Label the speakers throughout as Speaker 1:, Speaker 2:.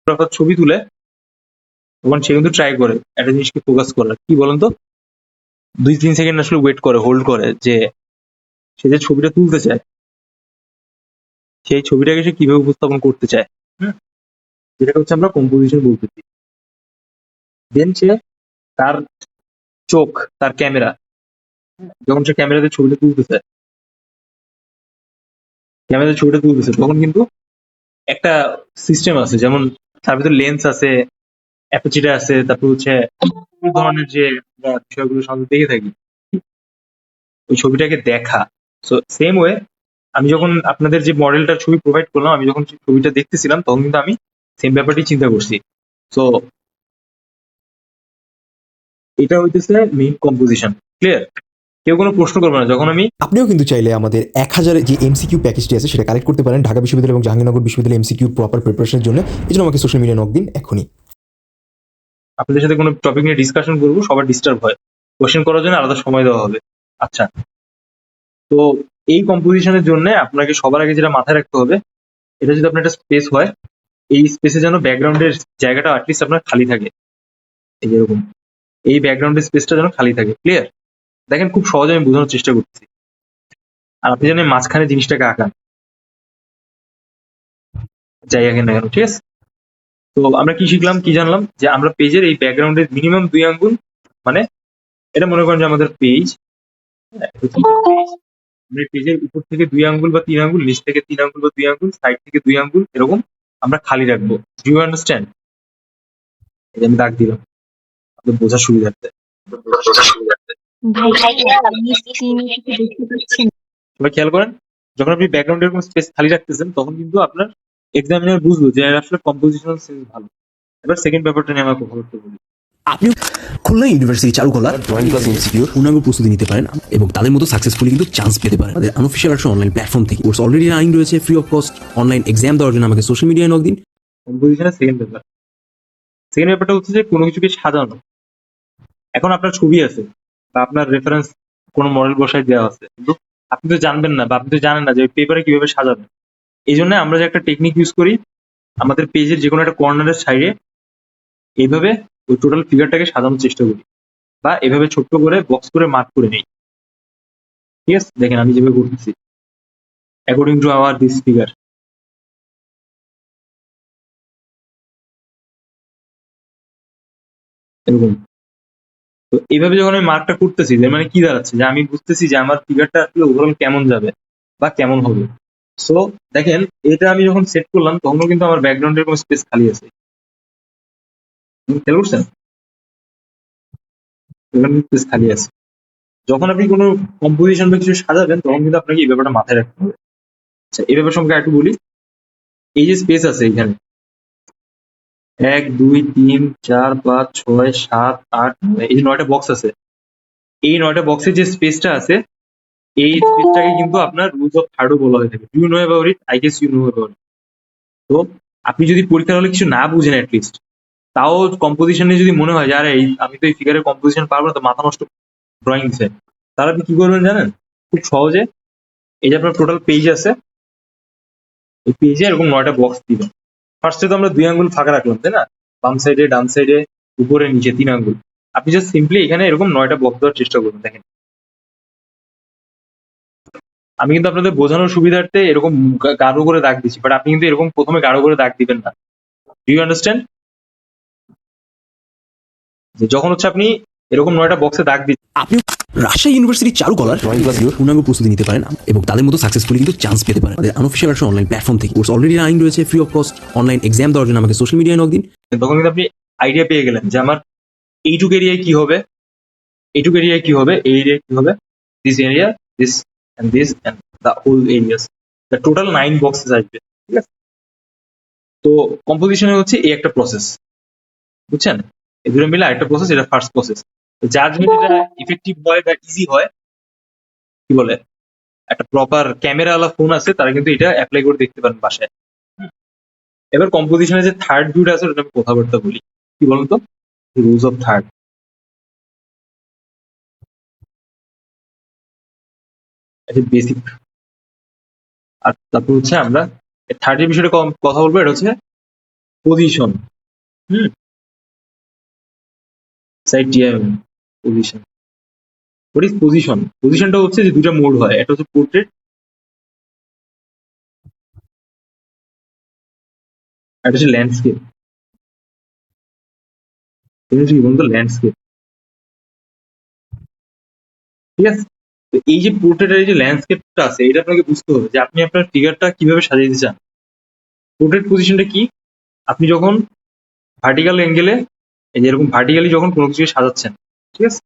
Speaker 1: Photographer ছবি তুলে, তখন সে কিন্তু ট্রাই করে একটা জিনিসকে ফোকাস করার কি বলেন তো? দুই তিন সেকেন্ড আসলে ওয়েট করে হোল্ড করে যে সে যে ছবিটা তুলতে চায়, সেই ছবিটাকে সে কীভাবে উপস্থাপন করতে চায় যেটাকে হচ্ছে আমরা কম্পোজিশন বলতেছি দেন সে তার চোখ, তার ক্যামেরা যখন সে ক্যামেরাতে ছবিটা তুলতেছে ক্যামেরাতে ছবিটা তুলতেছে, তখন কিন্তু একটা সিস্টেম আছে, যেমন তার ভিতরে লেন্স আছে অ্যাপোচিটা আছে, তারপর হচ্ছে ধরনের যে বিষয়গুলো সাধারণত দেখে থাকি। ওই ছবিটাকে দেখা। সো সেম ওয়ে আমি যখন আপনাদের যে মডেলটার ছবি প্রোভাইড করলাম, আমি যখন ছবিটা দেখতেছিলাম, তখন কিন্তু আমি সেম ব্যাপারটি চিন্তা করছি। সো এটা হইতেছে মেইন কম্পোজিশন ক্লিয়ার কেউ কোনো প্রশ্ন করবে না। যখন আমি
Speaker 2: আপনিও কিন্তু চাইলে আমাদের এক হাজারের যে এমসিকিউ প্যাকেজটি আছে সেটা কালেক্ট করতে পারেন ঢাকা বিশ্ববিদ্যালয় এবং জাহাঙ্গীরনগর বিশ্ববিদ্যালয় এমসিকিউ প্রপার প্রিপারেশনের জন্য। এই জন্য আমাকে সোশ্যাল মিডিয়া নক দিন এখনই।
Speaker 1: আপনাদের সাথে কোনো টপিক নিয়ে ডিসকাশন করব সবার ডিস্টার্ব হয়। কোশ্চেন করার জন্য আলাদা সময় দেওয়া হবে। আচ্ছা। তো এই কম্পোজিশনের জন্য আপনাকে সবার আগে যেটা মাথায় রাখতে হবে এটা যদি আপনার একটা স্পেস হয় এই স্পেসে যেন ব্যাকগ্রাউন্ডের জায়গাটা অ্যাটলিস্ট আপনার খালি থাকে। এই যেরকম এই ব্যাকগ্রাউন্ডের স্পেসটা যেন খালি থাকে। ক্লিয়ার দেখেন খুব সহজে আমি বোঝানোর চেষ্টা করছি আর আপনি এই মাঝখানে জিনিসটাকে আঁকান। যাই আঁকেন না কেন, ঠিক আছে? তো আমরা কি শিখলাম, কি জানলাম? যে আমরা পেজের এই ব্যাকগ্রাউন্ডের মিনিমাম দুই আঙ্গুল মানে এটা মনে করেন যে আমাদের পেজ, আমরা পেজের উপর থেকে দুই আঙ্গুল বা তিন আঙ্গুল, নিচ থেকে তিন আঙ্গুল বা দুই আঙ্গুল সাইড থেকে দুই আঙ্গুল, এরকম আমরা খালি রাখব। ডু ইউ আন্ডারস্ট্যান্ড আমি দাগ দিলাম। আপনাদের বোঝার সুবিধার্থে।
Speaker 3: ভাইয়া আপনি স্ক্রিনে কিছু দেখতে পাচ্ছেন।
Speaker 1: সবাই খেয়াল করেন যখন আপনি ব্যাকগ্রাউন্ডে এরকম স্পেস খালি রাখতেছেন তখন কিন্তু আপনার এক্সামিনার বুঝলো যে এর আসলে কম্পোজিশনাল সেন্স ভালো। এবার সেকেন্ড ব্যাপারটা নিয়ে আমরা কথা বলতে বলি।
Speaker 4: আপনি খুলনা ইউনিভার্সিটি চালু করলার ড্রয়িং ক্লাস এমসিকিউ পূর্ণাঙ্গ প্রস্তুতি নিতে পারেন এবং তাদের মতো সাকসেসফুলি কিন্তু চান্স পেতে পারেন। আমাদের আনঅফিসিয়াল একটা অনলাইন প্ল্যাটফর্ম থেকে। কোর্স অলরেডি রানিং রয়েছে free of cost online exam দেওয়ার জন্য আমাকে সোশ্যাল মিডিয়ায় নক দিন।
Speaker 1: কম্পোজিশনের সেকেন্ড ব্যাপার সেকেন্ড ব্যাপারটা হচ্ছে যে কোনো কিছুকে সাজানো। এখন আপনার ছবি আছে। বা আপনার রেফারেন্স কোনো মডেল বসায় দেওয়া আছে। কিন্তু আপনি তো জানবেন না বা আপনি তো জানেন না যে পেপারে কীভাবে সাজাবেন এই জন্য আমরা যে একটা টেকনিক ইউজ করি, আমাদের পেজের যে কোনো একটা কর্নারের সাইডে এইভাবে ওই টোটাল ফিগারটাকে সাজানোর চেষ্টা করি বা এভাবে ছোট্ট করে বক্স করে মার্ক করে নেই। ঠিক আছে? দেখেন আমি যেভাবে করতেছি। According to our this figure এরকম। তো এইভাবে যখন আমি মার্কটা করতেছি এর মানে কি দাঁড়াচ্ছে? যে আমি বুঝতেছি যে আমার ফিগারটা আসলে ওভারঅল কেমন যাবে বা কেমন হবে। সো দেখেন, এটা আমি যখন সেট করলাম, তখনও কিন্তু আমার ব্যাকগ্রাউন্ডের কোনো স্পেস খালি আছে। খেয়াল করছেন? স্পেস খালি আছে। যখন আপনি কোনো কম্পোজিশন বা কিছু সাজাবেন, তখন কিন্তু আপনাকে এই ব্যাপারটা মাথায় রাখতে হবে। আচ্ছা এই ব্যাপার সম্পর্কে একটু বলি। এই যে স্পেস আছে এখানে এক, দুই, তিন, চার, পাঁচ, ছয়, সাত, আট এই যে নয়টা বক্স আছে। এই নয়টা বক্সের যে স্পেসটা আছে, এই স্পেসটাকে কিন্তু আপনার রুলস অফ থার্ডও বলা হয়ে থাকে। You know about it I guess you know about it তো আপনি যদি পরীক্ষার হলে কিছু না বুঝেন অ্যাটলিস্ট তাও কম্পোজিশনে যদি মনে হয় যে, আরে এই, আমি তো এই ফিগারের কম্পোজিশন পারব না, তো মাথা নষ্ট ড্রয়িং দিচ্ছে তাহলে আপনি কি করবেন জানেন? খুব সহজে এই যে আপনার টোটাল পেজ আছে, এই পেজে এরকম নয়টা বক্স দিবেন। ফার্স্টে তো আমরা দুই আঙ্গুল ফাঁকা রাখলাম, তাই না? বাম সাইডে ডান সাইডে উপরে, নিচে, তিন আঙ্গুল। আপনি জাস্ট সিম্পলি এখানে এরকম নয়টা বক্স দেওয়ার চেষ্টা করবেন দেখেন। আমি কিন্তু আপনাদের বোঝানোর সুবিধার্থে এরকম গাঢ় করে দাগ দিচ্ছি বাট আপনি কিন্তু এরকম প্রথমে গাঢ় করে দাগ দিবেন না। ডু ইউ আন্ডারস্ট্যান্ড যখন হচ্ছে আপনি এরকম নয়টা বক্সে দাগ দিচ্ছেন
Speaker 4: আপনি রাজশাহী ইউনিভার্সিটি চালু করলার ড্রয়িং ক্লাস পূর্ণাঙ্গ প্রস্তুতি নিতে পারেন। এবং তাদের মতো সাকসেসফুলি কিন্তু চান্স পেতে পারেন। আমাদের আনঅফিসিয়াল একটা অনলাইন প্ল্যাটফর্ম থেকে। কোর্স অলরেডি রানিং রয়েছে free of cost online exam দেওয়ার জন্য আমাকে সোশ্যাল মিডিয়ায় নক দিন।
Speaker 1: তখন কিন্তু আপনি আইডিয়া পেয়ে গেলেন যে আমার এইটুক এরিয়ায় কি হবে? এইটুক এরিয়ায় কি হবে? এই এরিয়ায় কি হবে? This area this and this and the whole areas the total nine boxes আসবে। ঠিক আছে? তো কম্পোজিশনে হচ্ছে এই একটা প্রসেস বুঝছেন? দুটো মিলে আরেকটা প্রসেস এটা ফার্স্ট প্রসেস এটা ইফেক্টিভ হয় বা ইজি হয় কি বলে? একটা প্রপার ক্যামেরাওয়ালা ফোন আছে তারা কিন্তু এটা অ্যাপ্লাই করে দেখতে পারেন বাসায়। এবার কম্পোজিশনে যে থার্ড ভিউটা আছে ওটা আমি কথাবার্তা বলি। কি বলুন তো? রুলস অফ থার্ড এটা বেসিক আর তারপর হচ্ছে আমরা থার্ড এর বিষয়টা কম- কথা বলব এটা হচ্ছে position hmm. Side TM position what is position পজিশনটা হচ্ছে যে দুটা মোড হয়। একটা হচ্ছে পোর্ট্রেট একটা হচ্ছে ল্যান্ডস্কেপ এটা বলতো? ল্যান্ডস্কেপ ঠিক আছে? এই যে পোর্ট্রেটের যে ল্যান্ডস্কেপটা আছে, এটা আপনাকে বুঝতে হবে যে আপনি আপনার ফিগারটা কীভাবে সাজাইতে চান। পোর্ট্রেট পজিশনটা কি? আপনি যখন ভার্টিক্যাল অ্যাঙ্গেলে এই যে এরকম ভার্টিক্যালি যখন কোনো কিছুকে সাজাচ্ছেন ঠিক আছে?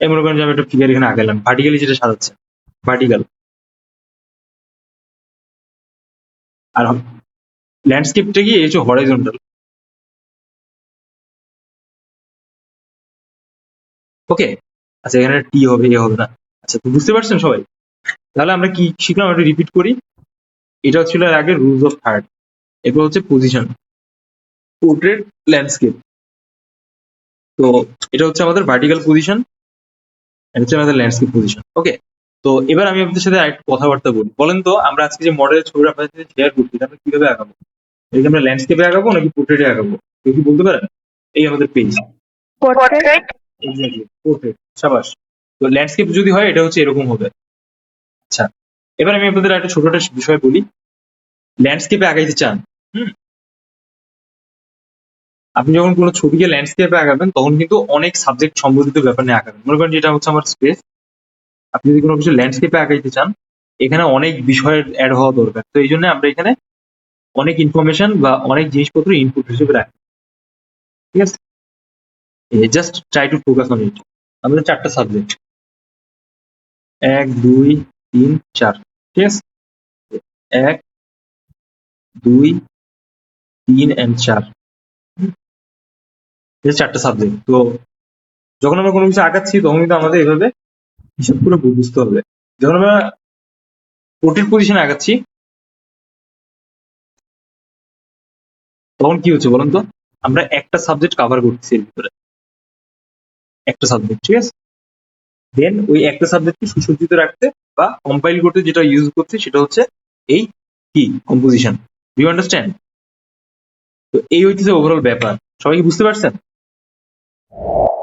Speaker 1: এই মনে করেন যে আমি একটা ফিগার এখানে আগালাম ভার্টিক্যালি যেটা সাজাচ্ছেন ভার্টিক্যাল আর ল্যান্ডস্কেপটা কি? এই হচ্ছে হরাইজন্টাল ওকে আচ্ছা এখানে টি হবে এ হবে না। আচ্ছা তো বুঝতে পারছেন সবাই? তাহলে আমরা কি শিখলাম? একটু রিপিট করি। এটা ছিল আগে রুলস অফ থার্ড এরপর হচ্ছে পজিশন পোর্ট্রেট ল্যান্ডস্কেপ তো এটা হচ্ছে আমাদের ভার্টিক্যাল পজিশন এটা হচ্ছে আমাদের ল্যান্ডস্কেপ পজিশন ওকে তো এবার আমি আপনাদের সাথে আরেকটু কথাবার্তা বলি। বলেন তো আমরা আজকে যে মডেলের ছবি আপনাদের সাথে শেয়ার করছি আমরা কীভাবে আঁকাবো এটা আমরা ল্যান্ডস্কেপে আঁকাবো নাকি পোর্ট্রেটে আঁকাবো কেউ কি বলতে পারেন? এই আমাদের পেজ
Speaker 3: পোর্ট্রেট
Speaker 1: সাবাস। তো ল্যান্ডস্কেপ যদি হয় এটা হচ্ছে এরকম হবে। আচ্ছা এবার আমি আপনাদের একটা ছোট একটা বিষয় বলি। ল্যান্ডস্কেপে আগাইতে চান হুম? আপনি যখন কোনো ছবিকে ল্যান্ডস্কেপে আঁকাবেন, তখন কিন্তু অনেক সাবজেক্ট সম্বন্ধিত ব্যাপার নিয়ে আঁকাবেন। মনে করেন যেটা হচ্ছে আমার স্পেস আপনি যদি কোনো কিছু ল্যান্ডস্কেপে আঁকাইতে চান, এখানে অনেক বিষয়ের অ্যাড হওয়া দরকার। তো এই জন্য আমরা এখানে অনেক ইনফরমেশন বা অনেক জিনিসপত্র ইনপুট হিসেবে রাখি। ঠিক আছে? Just try to focus on it আমাদের চারটা সাবজেক্ট এক, দুই, তিন, চার। ঠিক আছে? এক, দুই, তিন অ্যান্ড চার। এই চারটা সাবজেক্ট তো যখন আমরা কোনো কিছু আঁকাচ্ছি তখন কিন্তু আমাদের এভাবে হিসাব করে বুঝতে হবে। যখন আমরা পোর্ট্রেট পজিশনে আঁকাচ্ছি তখন কি হচ্ছে বলুন তো? আমরা একটা সাবজেক্ট কভার করতেছি এর ভিতরে। একটা সাবজেক্ট ঠিক আছে? দেন ওই একটা সাবজেক্টকে সুসজ্জিত রাখতে বা কম্পাইল করতে যেটা ইউজ করছে সেটা হচ্ছে এই কি? কম্পোজিশন ইউ আন্ডারস্ট্যান্ড তো এই হইতেছে ওভারঅল ব্যাপার। সবাই কি বুঝতে পারছেন? you